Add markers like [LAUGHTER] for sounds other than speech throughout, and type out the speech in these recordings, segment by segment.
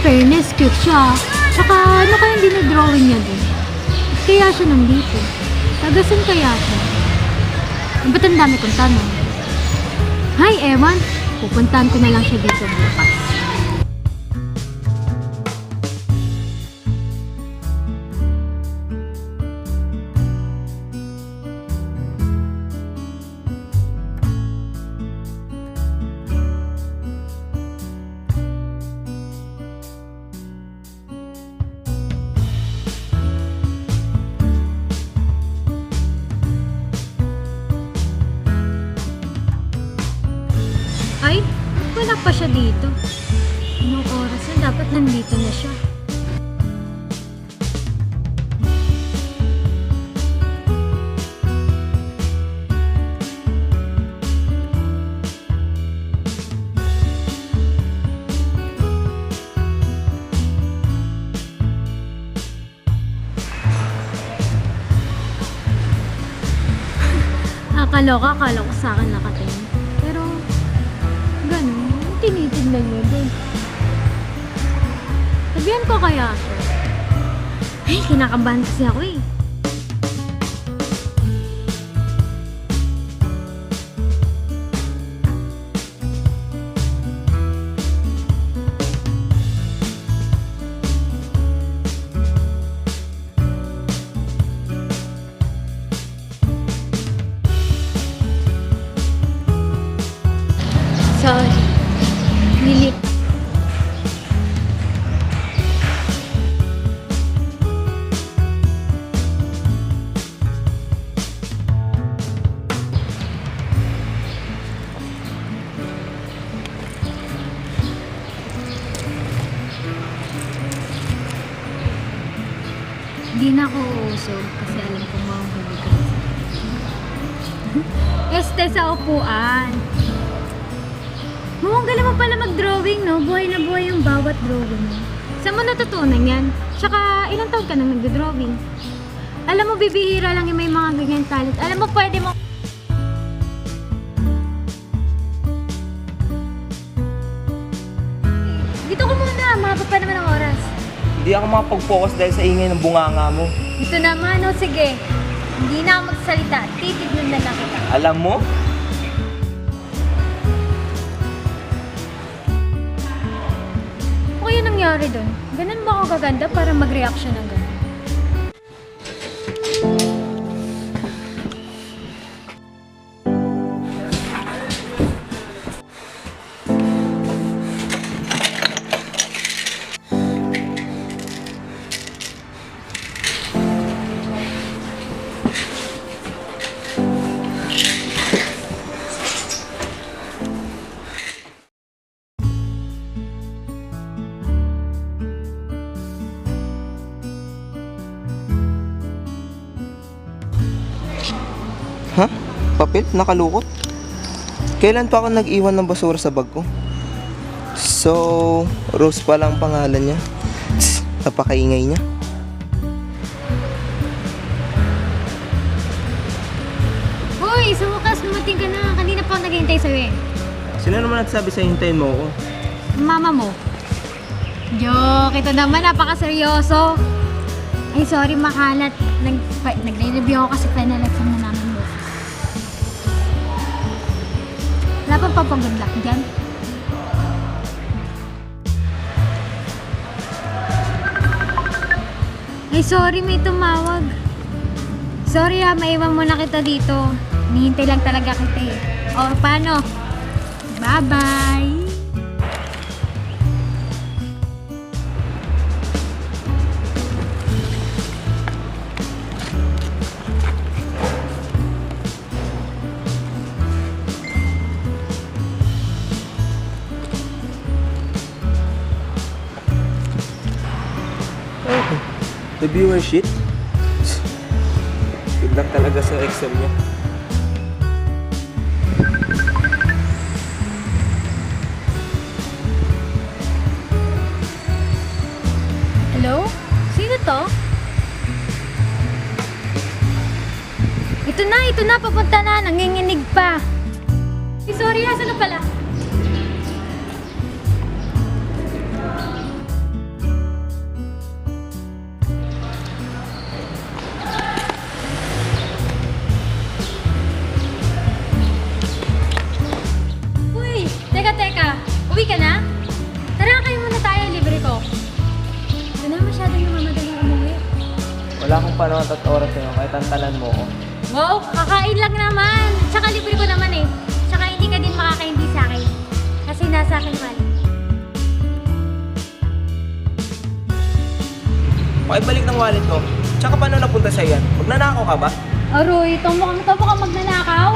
fairness, cute siya. Tsaka ano kaya hindi na drawing niya dun? Kaya siya nandito? Tagasan kaya siya? Ba't ang dami kong tanong? Hi, Ewan. Pupuntahan ko na lang siya dito bukas. Siya dito. Anong oras na? Dapat nandito na siya. Nakakaloka, akala ko sa akin nakatingin. Sabihan ko kaya. Ay, kinakabahan kasi ako eh. Sorry. Lili. Este sa upuan. Oo, ang galing mo pala mag-drawing, no? Buhay na buhay yung bawat drawing mo. Saan mo natutunan yan? Tsaka, ilang taon ka nang nag-drawing? Alam mo, bibihira lang yung may mga ganyan talent. Alam mo, pwede mo... Dito ko muna, mahaba pa naman ang oras. Hindi ako makapag-focus dahil sa ingay ng bunganga mo. Ito naman, o sige. Hindi na ako magsalita. Titignan na lang kita. Alam mo? Ano kaya nangyari doon? Ganun ba ako gaganda para mag-reaction ng ganun? Papel? Nakalukot? Kailan pa ako nag-iwan ng basura sa bag ko? So, Rose pa lang pangalan niya. Tss, napakaingay niya. Hoy, sa wakas, lumating ka na. Kanina pa ako naghihintay sa'yo eh. Sino naman nagsabi sa hintayin mo ako? Mama mo. Joke, ito naman, napakaseryoso. Ay, sorry, makalat. Nag, nagre-review ako kasi final exam na namin mo. Wala pa pa pang good luck dyan. Ay, sorry, may tumawag. Sorry ha, maiwan mo na kita dito. Nihintay lang talaga kita eh. O, paano? Bye-bye! Reviewer sheet? Good luck talaga sa exam niya. Hello? Sino to? Ito na, ito na, papunta na. Nanginginig pa. Eh, sorry ha, ka pala? ka na? Tara, kayo muna tayo. Libre ko. Ito na, masyado yung mamadali umuwi. Wala akong panahon at oras yun. Kahit tantalan mo ko. Wow, kakain lang naman. Tsaka libre ko naman eh. Tsaka hindi ka din makakaindi sa akin. Kasi nasa akin mali. Pakibalik ng wallet ko. Tsaka paano napunta sa yan? Magnanakaw ka ba? Aroy, tumukhang tumukhang magnanakaw.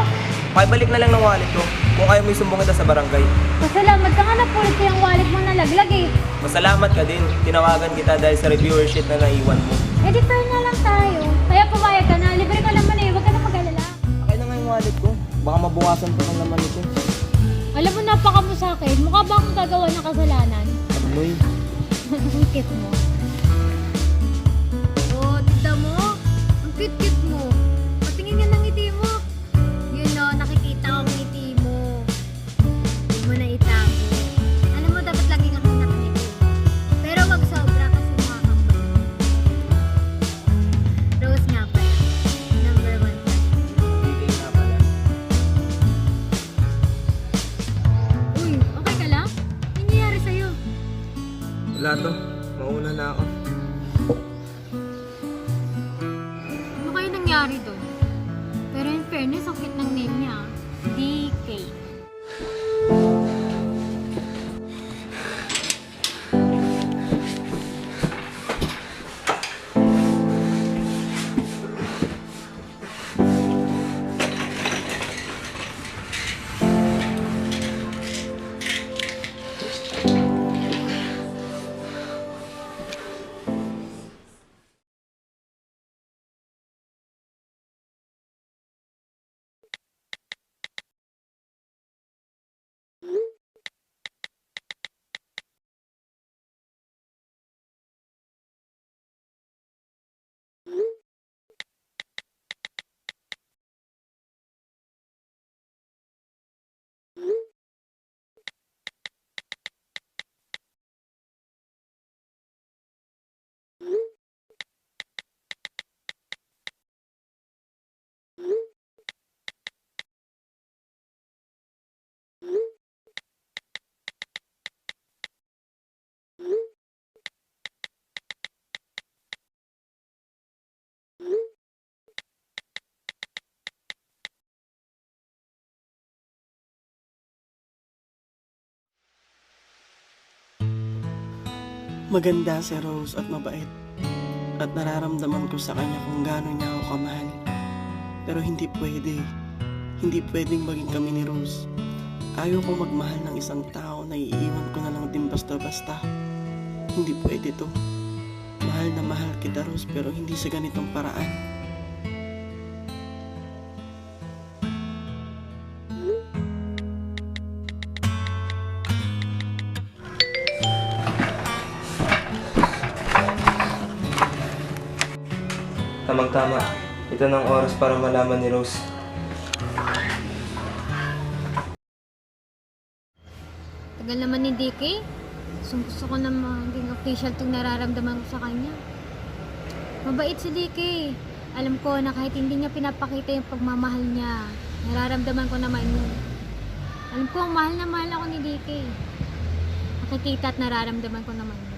Pakibalik na lang ng wallet ko. Kung kaya mo isumbong kita sa barangay. Pasalamat ka nga na pulit ko yung wallet mo nalaglag eh. Masalamat ka din. Tinawagan kita dahil sa reviewer sheet na naiwan mo. Editor na lang tayo. Kaya pumayag ka na. Libre ko naman eh. Huwag ka na mag-alala. Akin na nga yung wallet ko. Baka mabukasan pa ng laman nito. Alam mo, napaka mo sa akin. Mukha ba akong gagawa ng kasalanan? Anoy. [LAUGHS] Ang cute mo. Mauna na ako. Maganda si Rose at mabait. At nararamdaman ko sa kanya kung gaano niya ako kamahal. Pero hindi pwede. Hindi pwedeng maging kami ni Rose. Ayaw ko magmahal ng isang tao na iiwan ko na lang din basta-basta. Hindi pwede to. Mahal na mahal kita Rose pero hindi sa ganitong paraan. Tamang-tama. Ito ng oras para malaman ni Rose. Tagal naman ni DK. Gusto ko na maging official itong nararamdaman ko sa kanya. Mabait si DK. Alam ko na kahit hindi niya pinapakita yung pagmamahal niya, nararamdaman ko naman yun. Alam ko, mahal na mahal ako ni DK. Nakikita at nararamdaman ko naman yun.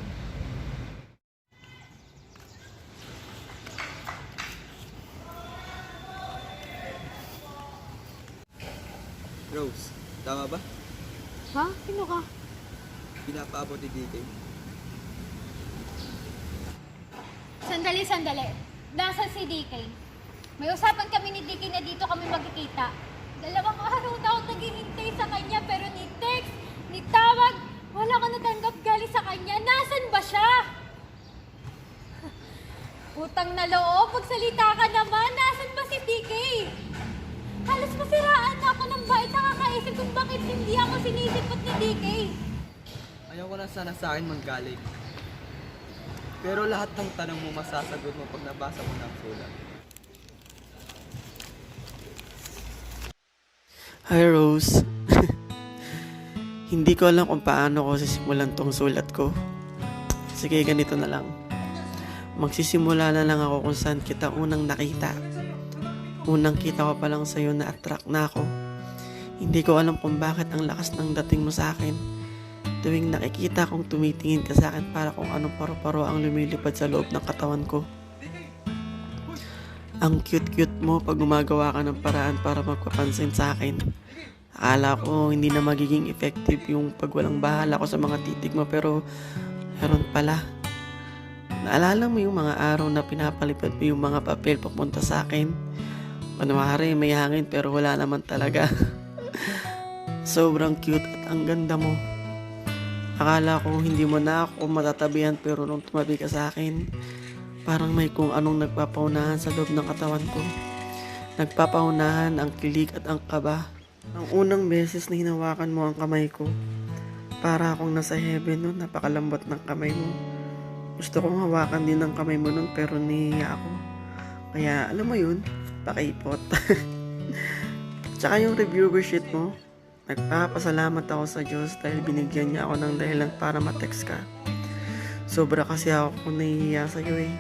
Rose, tama ba? Ha? Sino ka? Pinapaabot ni DK. Sandali, sandali. Nasaan si DK? May usapan kami ni DK na dito kami magkikita. Dalawang araw na ako naghihintay sa kanya pero ni text, ni tawag, wala ko natanggap galing sa kanya. Nasaan ba siya? [LAUGHS] Utang na loob, magsalita ka naman. Nasaan ba si DK? Halos masiraan na ako ng bait sa kakaisip kung bakit hindi ako sinisipot ni DK. Ayaw ko na sana sa akin manggaling. Pero lahat ng tanong mo masasagot mo pag nabasa mo ng sulat. Hi Rose. [LAUGHS] Hindi ko alam kung paano ko sisimulan tong sulat ko. Sige, ganito na lang. Magsisimula na lang ako kung saan kita unang nakita. Unang kita ko pa lang sa'yo na attract na ako. Hindi ko alam kung bakit ang lakas ng dating mo sa akin. Tuwing nakikita kong tumitingin ka sa akin para kung anong paro-paro ang lumilipad sa loob ng katawan ko. Ang cute-cute mo pag gumagawa ka ng paraan para magpapansin sa akin. Akala ko hindi na magiging effective yung pag walang bahala ko sa mga titig mo pero meron pala. Naalala mo yung mga araw na pinapalipad mo yung mga papel papunta sa akin? Kunwari may hangin pero wala naman talaga. [LAUGHS] Sobrang cute at ang ganda mo. Akala ko hindi mo na ako matatabihan pero nung tumabi ka sa akin, parang may kung anong nagpapaunahan sa loob ng katawan ko. Nagpapaunahan ang kilig at ang kaba. Ang unang beses na hinawakan mo ang kamay ko, para akong nasa heaven nun, napakalambot ng kamay mo. Gusto kong hawakan din ng kamay mo nun pero nihiya ako. Kaya alam mo yun, pakaipot. [LAUGHS] Tsaka yung reviewer sheet mo, nagpapasalamat ako sa Diyos dahil binigyan niya ako ng dahilan para ma-text ka. Sobra kasi ako kung nahihiya sa'yo eh.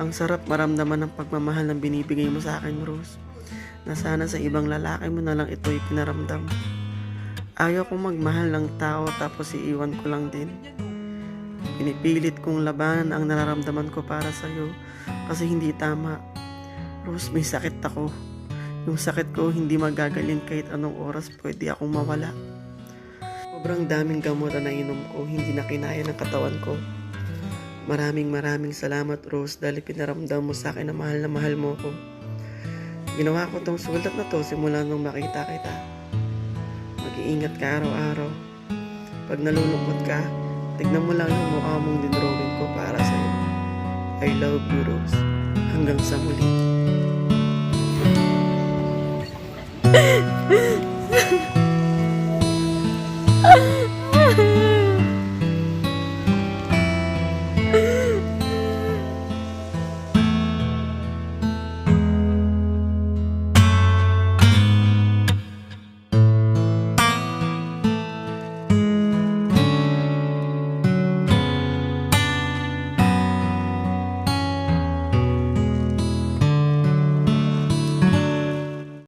Ang sarap maramdaman ng pagmamahal na binibigay mo sa akin, Rose. Na sana sa ibang lalaki mo na lang ito'y pinaramdam. Ayaw kong magmahal ng tao tapos iiwan ko lang din. Pinipilit kong labanan ang nararamdaman ko para sa'yo kasi hindi tama. Rose, may sakit ako. Yung sakit ko hindi magagaling kahit anong oras pwede akong mawala. Sobrang daming gamot na nainom ko, hindi na kinaya ng katawan ko. Maraming maraming salamat Rose dahil pinaramdam mo sa akin na mahal na mahal mo ko. Ginawa ko tong sulat na to simula nung makita kita. Mag-iingat ka araw-araw. Pag nalulungkot ka, tignan mo lang yung mukha mong dinrawing ko para sa'yo. I love you Rose. Hanggang sa muli. 呵 [LAUGHS] 呵